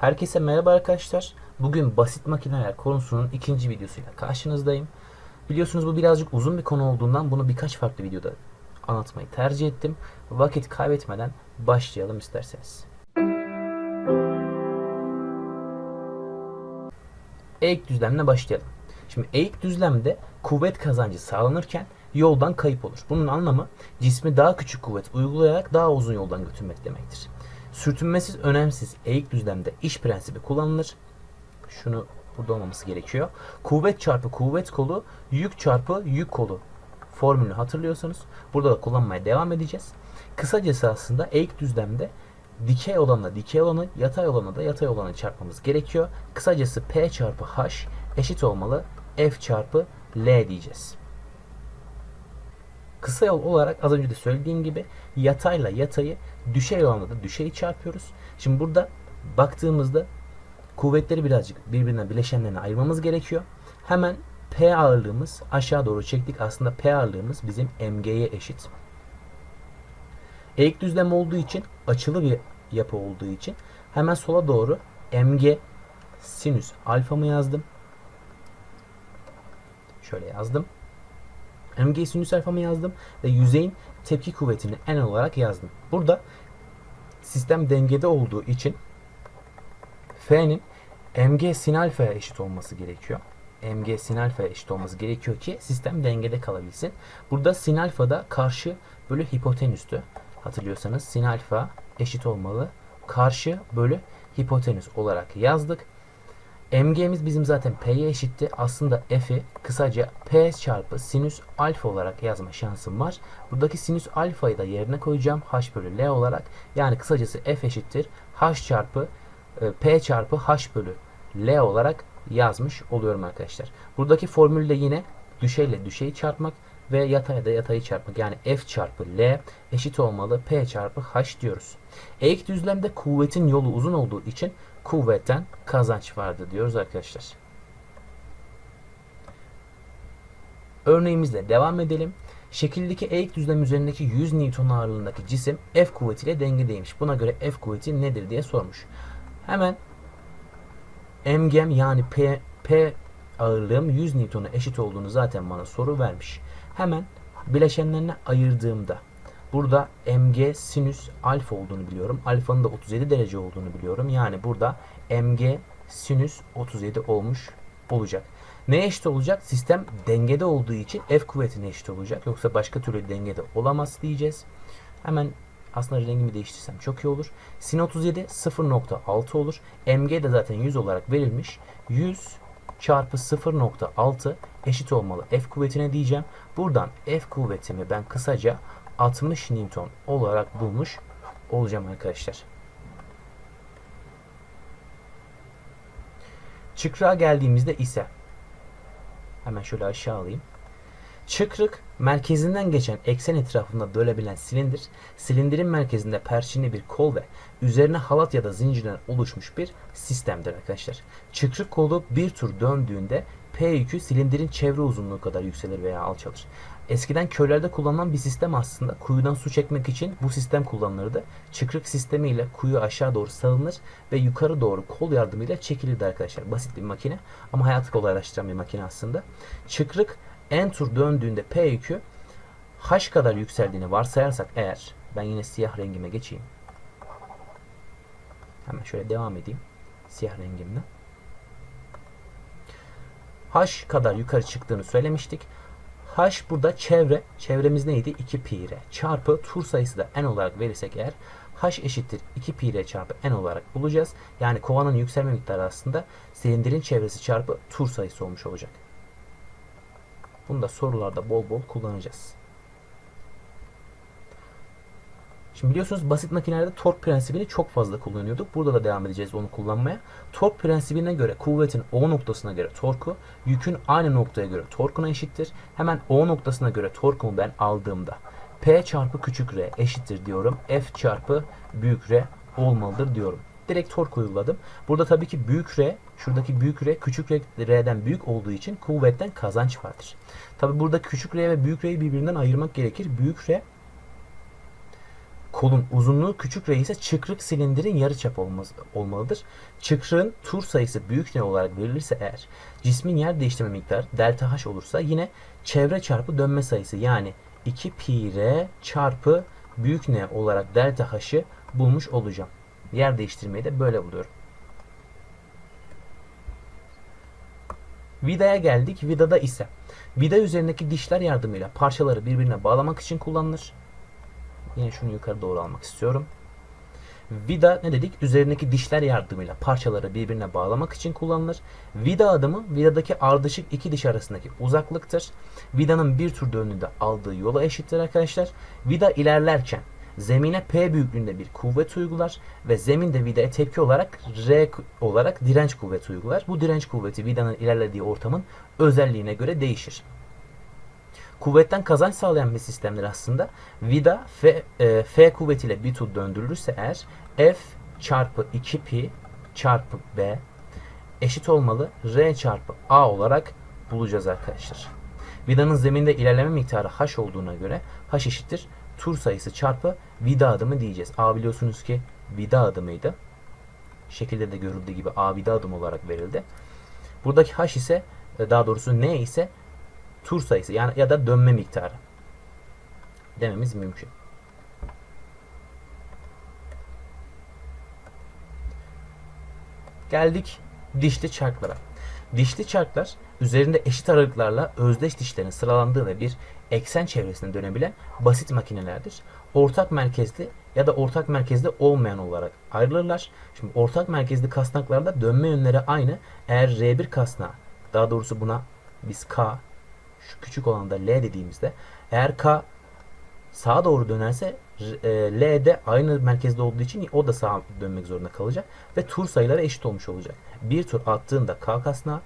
Herkese merhaba arkadaşlar. Bugün basit makineler konusunun ikinci videosuyla karşınızdayım. Biliyorsunuz bu birazcık uzun bir konu olduğundan bunu birkaç farklı videoda anlatmayı tercih ettim. Vakit kaybetmeden başlayalım isterseniz. Eğik düzlemle başlayalım. Şimdi eğik düzlemde kuvvet kazancı sağlanırken yoldan kayıp olur. Bunun anlamı cismi daha küçük kuvvet uygulayarak daha uzun yoldan götürmek demektir. Sürtünmesiz önemsiz eğik düzlemde iş prensibi kullanılır. Şunu burada olmaması gerekiyor. Kuvvet çarpı kuvvet kolu, yük çarpı yük kolu formülünü hatırlıyorsanız burada da kullanmaya devam edeceğiz. Kısacası aslında eğik düzlemde dikey olanla dikey olanı, yatay olanla da yatay olanı çarpmamız gerekiyor. Kısacası P çarpı H eşit olmalı F çarpı L diyeceğiz. Kısa yol olarak az önce de söylediğim gibi yatayla yatayı düşey olanla da düşeyi çarpıyoruz. Şimdi burada baktığımızda kuvvetleri birazcık birbirinden bileşenlerine ayırmamız gerekiyor. Hemen P ağırlığımız aşağı doğru çektik. Aslında P ağırlığımız bizim MG'ye eşit. Eğik düzlem olduğu için açılı bir yapı olduğu için hemen sola doğru MG sinüs alfamı yazdım. Şöyle yazdım. MG sinüs alfamı yazdım ve yüzeyin tepki kuvvetini N olarak yazdım. Burada sistem dengede olduğu için F'nin mg sin alfaya eşit olması gerekiyor. mg sin alfaya eşit olması gerekiyor ki sistem dengede kalabilsin. Burada sin alfa da karşı bölü hipotenüstü. Hatırlıyorsanız sin alfa eşit olmalı. Karşı bölü hipotenüs olarak yazdık. MG'miz bizim zaten P'ye eşitti. Aslında F'i kısaca P çarpı sinüs alfa olarak yazma şansım var. Buradaki sinüs alfayı da yerine koyacağım. H bölü L olarak. Yani kısacası F eşittir. H çarpı e, P çarpı H bölü L olarak yazmış oluyorum arkadaşlar. Buradaki formülde yine düşeyle düşeyi çarpmak ve yatayda yatayı çarpmak. Yani F çarpı L eşit olmalı P çarpı H diyoruz. Eğik düzlemde kuvvetin yolu uzun olduğu için kuvvetten kazanç vardı diyoruz arkadaşlar. Örneğimizle devam edelim. Şekildeki eğik düzlem üzerindeki 100 Newton ağırlığındaki cisim F kuvvetiyle dengedeymiş. Buna göre F kuvveti nedir diye sormuş. Hemen mgem yani P, P ağırlığım 100 Newton'a eşit olduğunu zaten bana soru vermiş. Hemen bileşenlerine ayırdığımda burada mg sinüs alfa olduğunu biliyorum. Alfanın da 37 derece olduğunu biliyorum. Yani burada mg sinüs 37 olmuş olacak. Ne eşit olacak? Sistem dengede olduğu için F kuvvetine eşit olacak. Yoksa başka türlü dengede olamaz diyeceğiz. Hemen aslında rengimi değiştirsem çok iyi olur. Sin 37 0.6 olur. Mg de zaten 100 olarak verilmiş. 100 çarpı 0.6 eşit olmalı F kuvvetine diyeceğim. Buradan F kuvvetimi ben kısaca 60 Newton olarak bulmuş olacağım arkadaşlar. Çıkrığa geldiğimizde ise hemen şöyle aşağı alayım. Çıkrık merkezinden geçen eksen etrafında dönebilen silindir, silindirin merkezinde perçinli bir kol ve üzerine halat ya da zincirden oluşmuş bir sistemdir arkadaşlar. Çıkrık kolu bir tur döndüğünde P yükü silindirin çevre uzunluğu kadar yükselir veya alçalır. Eskiden köylerde kullanılan bir sistem aslında kuyudan su çekmek için bu sistem kullanılırdı. Çıkrık sistemiyle kuyu aşağı doğru salınır ve yukarı doğru kol yardımıyla çekilirdi arkadaşlar. Basit bir makine ama hayatı kolaylaştıran bir makine aslında. Çıkrık en tur döndüğünde P yükü H kadar yükseldiğini varsayarsak eğer ben yine siyah rengime geçeyim. Hemen şöyle devam edeyim. Siyah rengimle. H kadar yukarı çıktığını söylemiştik. H burada çevre. Çevremiz neydi? 2 pi r çarpı tur sayısı da n olarak verirsek eğer H eşittir 2 pi r çarpı n olarak bulacağız. Yani kovanın yükselme miktarı aslında silindirin çevresi çarpı tur sayısı olmuş olacak. Bunu da sorularda bol bol kullanacağız. Şimdi biliyorsunuz basit makinelerde tork prensibini çok fazla kullanıyorduk. Burada da devam edeceğiz onu kullanmaya. Tork prensibine göre kuvvetin O noktasına göre torku, yükün aynı noktaya göre torkuna eşittir. Hemen O noktasına göre torkumu ben aldığımda P çarpı küçük r eşittir diyorum. F çarpı büyük r olmalıdır diyorum. Direkt tork uyguladım. Burada tabii ki büyük R, şuradaki büyük R küçük R'den büyük olduğu için kuvvetten kazanç vardır. Tabii burada küçük R ve büyük R'yi birbirinden ayırmak gerekir. Büyük R kolun uzunluğu küçük r ise çıkrık silindirin yarıçap olmaz, olmalıdır. Çıkrığın tur sayısı büyük ne olarak verilirse eğer cismin yer değiştirme miktarı delta h olursa yine çevre çarpı dönme sayısı yani 2 pi r çarpı büyük ne olarak delta h'ı bulmuş olacağım. Yer değiştirmeyi de böyle buluyorum. Vidaya geldik. Vidada ise vida üzerindeki dişler yardımıyla parçaları birbirine bağlamak için kullanılır. Yine şunu yukarı doğru almak istiyorum. Vida ne dedik? Üzerindeki dişler yardımıyla parçaları birbirine bağlamak için kullanılır. Vida adımı vidadaki ardışık iki diş arasındaki uzaklıktır. Vidanın bir tur döndüğünde aldığı yola eşittir arkadaşlar. Vida ilerlerken zemine P büyüklüğünde bir kuvvet uygular ve zemin de vidaya tepki olarak R olarak direnç kuvveti uygular. Bu direnç kuvveti vidanın ilerlediği ortamın özelliğine göre değişir. Kuvvetten kazanç sağlayan bir sistemdir aslında. Vida F, e, F kuvvetiyle bir tur döndürülürse eğer F çarpı 2 pi çarpı B eşit olmalı R çarpı A olarak bulacağız arkadaşlar. Vidanın zeminde ilerleme miktarı h olduğuna göre h eşittir tur sayısı çarpı vida adımı diyeceğiz. A biliyorsunuz ki vida adımıydı. Şekilde de görüldüğü gibi A vida adım olarak verildi. Buradaki h ise e, daha doğrusu n ise tur sayısı yani ya da dönme miktarı dememiz mümkün. Geldik dişli çarklara. Dişli çarklar üzerinde eşit aralıklarla özdeş dişlerin sıralandığı ve bir eksen çevresinde dönebilen basit makinelerdir. Ortak merkezli ya da ortak merkezli olmayan olarak ayrılırlar. Şimdi ortak merkezli kasnaklarda dönme yönleri aynı. Eğer R1 kasnağı daha doğrusu buna biz K şu küçük olan da L dediğimizde eğer K sağa doğru dönerse e, L de aynı merkezde olduğu için o da sağa dönmek zorunda kalacak ve tur sayıları eşit olmuş olacak. Bir tur attığında K kasnağı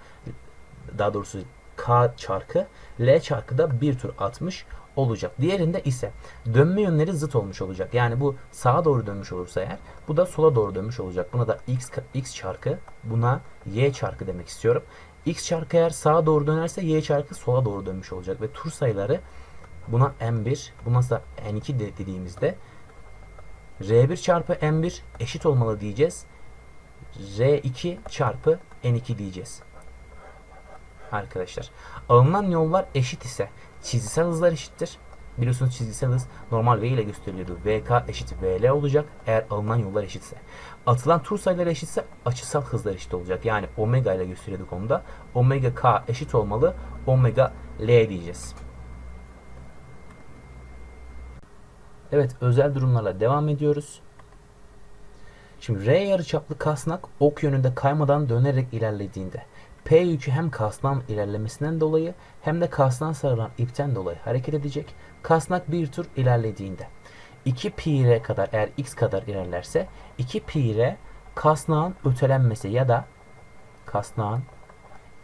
daha doğrusu K çarkı L çarkı da bir tur atmış olacak. Diğerinde ise dönme yönleri zıt olmuş olacak. Yani bu sağa doğru dönmüş olursa eğer bu da sola doğru dönmüş olacak. Buna da x x çarkı buna y çarkı demek istiyorum. X çarkı eğer sağa doğru dönerse Y çarkı sola doğru dönmüş olacak ve tur sayıları buna M1 buna da N2 de dediğimizde R1 çarpı M1 eşit olmalı diyeceğiz. R2 çarpı N2 diyeceğiz. Arkadaşlar alınan yollar eşit ise çizgisel hızlar eşittir. Biliyorsunuz çizgisel hız normal V ile gösteriliyordu. VK eşit VL olacak eğer alınan yollar eşitse. Atılan tur sayıları eşitse açısal hızlar eşit olacak. Yani omega ile gösteriyorduk onu da. Omega K eşit olmalı. Omega L diyeceğiz. Evet özel durumlarla devam ediyoruz. Şimdi R yarıçaplı kasnak ok yönünde kaymadan dönerek ilerlediğinde P yükü hem kasnağın ilerlemesinden dolayı hem de kasnağa sarılan ipten dolayı hareket edecek. Kasnak bir tur ilerlediğinde 2 pi r kadar eğer x kadar ilerlerse 2 pi r kasnağın ötelenmesi ya da kasnağın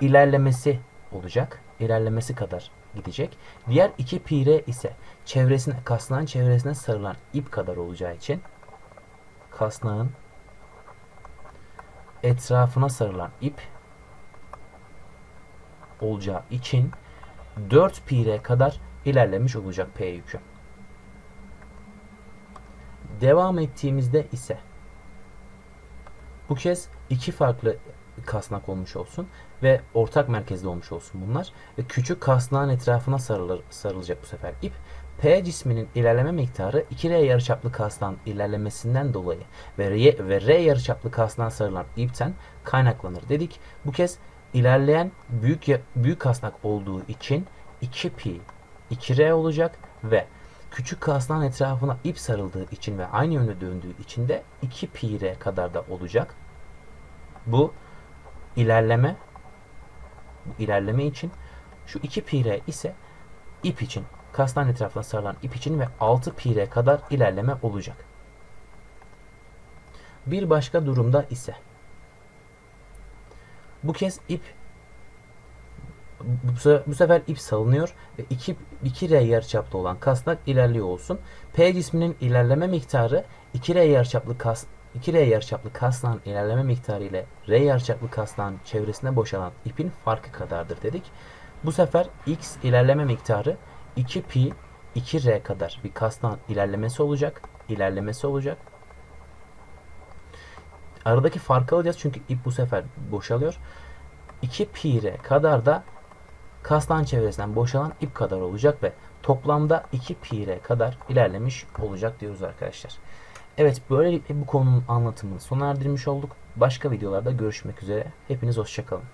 ilerlemesi olacak. İlerlemesi kadar gidecek. Diğer 2 pi r ise çevresine kasnağın çevresine sarılan ip kadar olacağı için kasnağın etrafına sarılan ip olacağı için 4 pi r kadar ilerlemiş olacak P yükü. Devam ettiğimizde ise bu kez iki farklı kasnak olmuş olsun ve ortak merkezde olmuş olsun bunlar ve küçük kasnağın etrafına sarılır, sarılacak bu sefer ip. P cisminin ilerleme miktarı 2R yarıçaplı kasnağın ilerlemesinden dolayı ve R, ve R yarıçaplı kasnağın sarılan ipten kaynaklanır dedik. Bu kez ilerleyen büyük büyük kasnak olduğu için 2 pi 2R olacak ve küçük kasnağın etrafına ip sarıldığı için ve aynı yönde döndüğü için de 2 pi R kadar da olacak. Bu ilerleme bu ilerleme için şu 2 pi R ise ip için kasnağın etrafına sarılan ip için ve 6 pi R kadar ilerleme olacak. Bir başka durumda ise bu kez ip bu sefer, bu sefer ip salınıyor ve 2, 2R yarıçaplı olan kasnak ilerliyor olsun. P cisminin ilerleme miktarı 2R yarıçaplı kas 2R yarıçaplı kasnağın ilerleme miktarı ile R yarıçaplı kasnağın çevresine boşalan ipin farkı kadardır dedik. Bu sefer X ilerleme miktarı 2 pi 2R kadar bir kastan ilerlemesi olacak. İlerlemesi olacak. Aradaki farkı alacağız çünkü ip bu sefer boşalıyor. 2 pi r kadar da kastan çevresinden boşalan ip kadar olacak ve toplamda 2 pi r kadar ilerlemiş olacak diyoruz arkadaşlar. Evet böylelikle bu konunun anlatımını sona erdirmiş olduk. Başka videolarda görüşmek üzere. Hepiniz hoşçakalın.